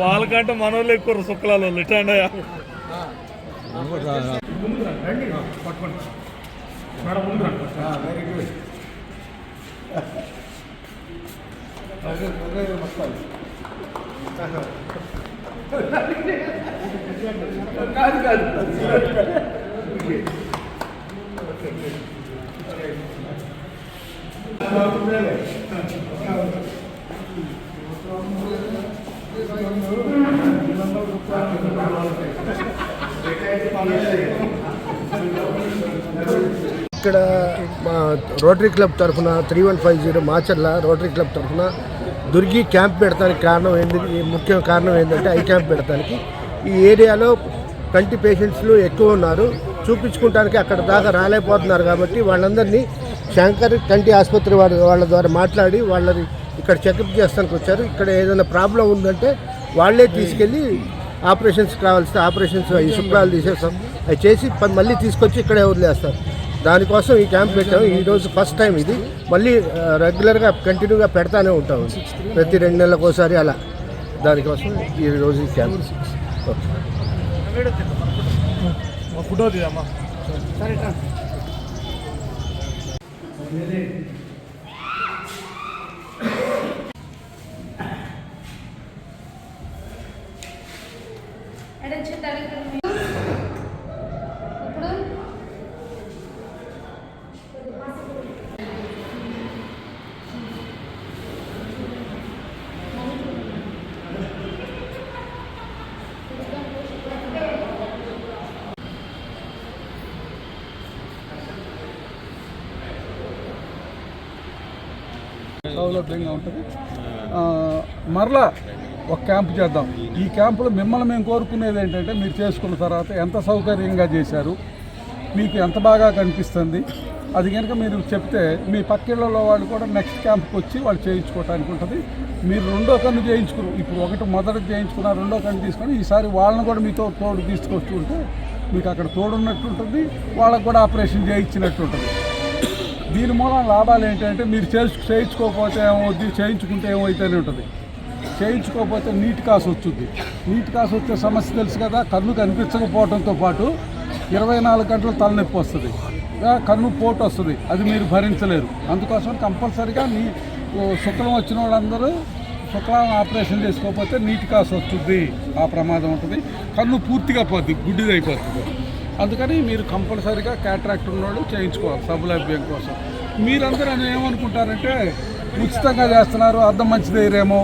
మనకంటే మనోళ్ళు ఎక్కువ సుక్కలాల రిటర్న్ అయ్యా కాదు కాదు కాదు ఇక్కడ మా రోటరీ క్లబ్ తరఫున three one five zero Macherla Rotary Club తరఫున దుర్గి క్యాంప్ పెడతానికి కారణం ఏంటి ముఖ్య కారణం ఏంటంటే ఐ క్యాంప్ పెడతానికి. ఈ ఏరియాలో కంటి పేషెంట్స్లు ఎక్కువ ఉన్నారు. చూపించుకుంటానికి అక్కడ దాకా రాలేకపోతున్నారు కాబట్టి వాళ్ళందరినీ శంకర్ కంటి ఆసుపత్రి వారి వాళ్ళ ద్వారా మాట్లాడి వాళ్ళని ఇక్కడ చెకప్ చేస్తానికి వచ్చారు. ఇక్కడ ఏదైనా ప్రాబ్లం ఉందంటే వాళ్ళే తీసుకెళ్ళి ఆపరేషన్స్ కావాల్సిన ఆపరేషన్స్ ఈ శుక్రాలు తీసేస్తాం. అవి చేసి మళ్ళీ తీసుకొచ్చి ఇక్కడే వదిలేస్తారు. దానికోసం ఈ క్యాంప్ పెట్టాము. ఈ రోజు ఫస్ట్ టైం ఇది. మళ్ళీ రెగ్యులర్గా కంటిన్యూగా పెడతానే ఉంటాము ప్రతి రెండు నెలలకు ఒకసారి అలా. దానికోసం ఈ రోజు ఈ క్యాంప్. ఓకే. ఫోటో ఇప్పుడు సౌలభ్యంగా ఉంటుంది మరలా ఒక క్యాంప్ చేద్దాం. ఈ క్యాంపులో మిమ్మల్ని మేము కోరుకునేది ఏంటంటే మీరు చేసుకున్న తర్వాత ఎంత సౌకర్యంగా చేశారు మీకు ఎంత బాగా కనిపిస్తుంది అది కనుక మీరు చెప్తే మీ పక్కిళ్ళలో వాళ్ళు కూడా నెక్స్ట్ క్యాంప్కి వచ్చి వాళ్ళు చేయించుకోవటానికి ఉంటుంది. మీరు రెండో కన్ను చేయించుకుని ఇప్పుడు ఒకటి మొదట చేయించుకున్న రెండో కన్ను తీసుకొని ఈసారి వాళ్ళని కూడా మీతో తోడు తీసుకొస్తుంటే మీకు అక్కడ తోడున్నట్టు ఉంటుంది వాళ్ళకు కూడా ఆపరేషన్ చేయించినట్టు ఉంటుంది. దీని మూలం లాభాలు ఏంటంటే మీరు చేయించు చేయించుకోకపోతే ఏమవుద్ది చేయించుకుంటే ఏమవుతూనే ఉంటుంది. చేయించుకోకపోతే నీటి కాసు వస్తుంది. నీటి కాసు వచ్చే సమస్య తెలుసు కదా కన్ను కనిపించకపోవడంతో పాటు ఇరవై నాలుగు గంటలు తలనొప్పి వస్తుంది. కన్ను పోటు వస్తుంది. అది మీరు భరించలేరు. అందుకోసం కంపల్సరిగా నీ శుక్లం వచ్చిన వాళ్ళందరూ శుక్లం ఆపరేషన్ చేసుకోకపోతే నీటి కాసు వస్తుంది. ఆ ప్రమాదం ఉంటుంది. కన్ను పూర్తిగా పోద్ది గుడ్డిది అయిపోతుంది. అందుకని మీరు కంపల్సరీగా క్యాట్రాక్ట్ ఉన్నవాళ్ళు చేయించుకోవాలి సభలభ్యం కోసం. మీరందరూ అని ఏమనుకుంటారంటే ఉచితంగా చేస్తున్నారు అర్థం మంచిదేరేమో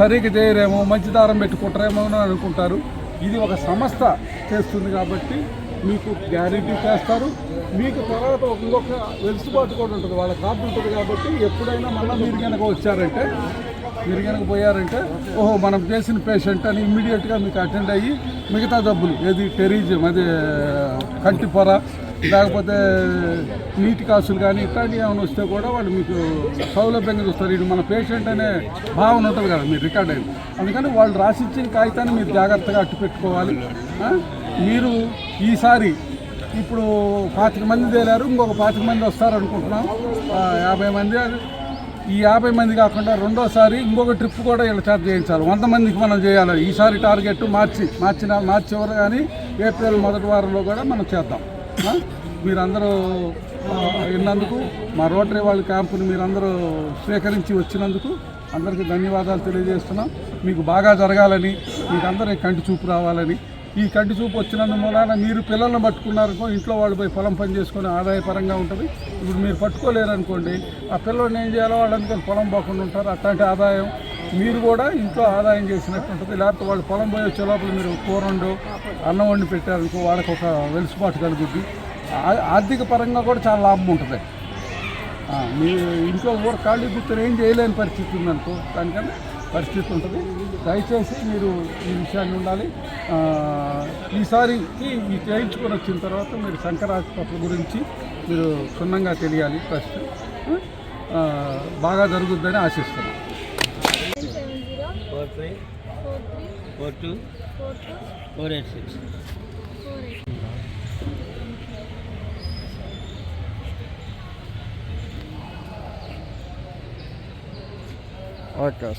సరిగ్గా చేయరేమో మంచి దారం పెట్టుకుంటారేమో అని అనుకుంటారు. ఇది ఒక సంస్థ చేస్తుంది కాబట్టి మీకు గ్యారెంటీ చేస్తారు. మీకు తర్వాత ఒక ఇంకొక వెలుసుబాటు కూడా ఉంటుంది. వాళ్ళ కార్డు ఉంటుంది కాబట్టి ఎప్పుడైనా మళ్ళీ మీరు కనుక వచ్చారంటే మీరు కనుక పోయారంటే ఓహో మనం చేసిన పేషెంట్ అని ఇమ్మీడియట్గా మీకు అటెండ్ అయ్యి మిగతా డబ్బులు ఏది టెరిజం అది కంటి పొర లేకపోతే నీటి కాసులు కానీ ఇట్లాంటివి ఏమైనా వస్తే కూడా వాళ్ళు మీకు సౌలభ్యంగా చూస్తారు. ఇది మన పేషెంట్ అనే భావన ఉంటుంది కదా మీరు రికార్డ్ అయింది అందుకని వాళ్ళు రాసిచ్చిన కాగితాన్ని మీరు జాగ్రత్తగా అట్టు పెట్టుకోవాలి. మీరు ఈసారి ఇప్పుడు పాతిక మంది తేలారు ఇంకొక పాతిక మంది వస్తారు అనుకుంటున్నాం. యాభై మంది ఈ యాభై మంది కాకుండా రెండోసారి ఇంకొక ట్రిప్ కూడా ఇలా చార్జ్ చేయించాలి. వంద మందికి మనం చేయాలి. ఈసారి టార్గెట్ మార్చి మార్చిన మార్చి చివరి కానీ ఏప్రిల్ మొదటి వారంలో కూడా మనం చేద్దాం. మీరందరూ విన్నందుకు మా రోటరీ వాళ్ళ క్యాంపుని మీరందరూ స్వీకరించి వచ్చినందుకు అందరికీ ధన్యవాదాలు తెలియజేస్తున్నాం. మీకు బాగా జరగాలని మీకు అందరూ కంటి చూపు రావాలని. ఈ కంటి చూపు వచ్చినందు మూలాన మీరు పిల్లల్ని పట్టుకున్నారనుకో ఇంట్లో వాళ్ళు పోయి పొలం పని చేసుకొని ఆదాయపరంగా ఉంటుంది. ఇప్పుడు మీరు పట్టుకోలేరు అనుకోండి ఆ పిల్లల్ని ఏం చేయాలో వాళ్ళు అందుకని పొలం పోకుండా ఉంటారు. అట్లాంటి ఆదాయం మీరు కూడా ఇంట్లో ఆదాయం చేసినట్టు ఉంటుంది లేకపోతే వాళ్ళు పొలం పోయి వచ్చే లోపల మీరు కూర వండు అన్నం వండి పెట్టారనుకో వాళ్ళకి ఒక వెలుసుబాటు కలుగుద్ది. ఆర్థిక పరంగా కూడా చాలా లాభం ఉంటుంది. మీ ఇంట్లో ఊరు ఖాళీ కూర్చొని ఏం చేయలేని పరిస్థితి ఉందనుకో దానికన్నా పరిస్థితి ఉంటుంది. దయచేసి మీరు ఈ విషయాన్ని ఉండాలి. ఈసారి ఈసారికి ఈ చేయించుకొని వచ్చిన తర్వాత మీరు శంకరాసుపత్రి గురించి మీరు క్షుణ్ణంగా తెలియాలి ఫస్ట్ బాగా జరుగుద్దని ఆశిస్తున్నాను. four two four two four eight six four eight okay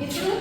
ఇప్పుడు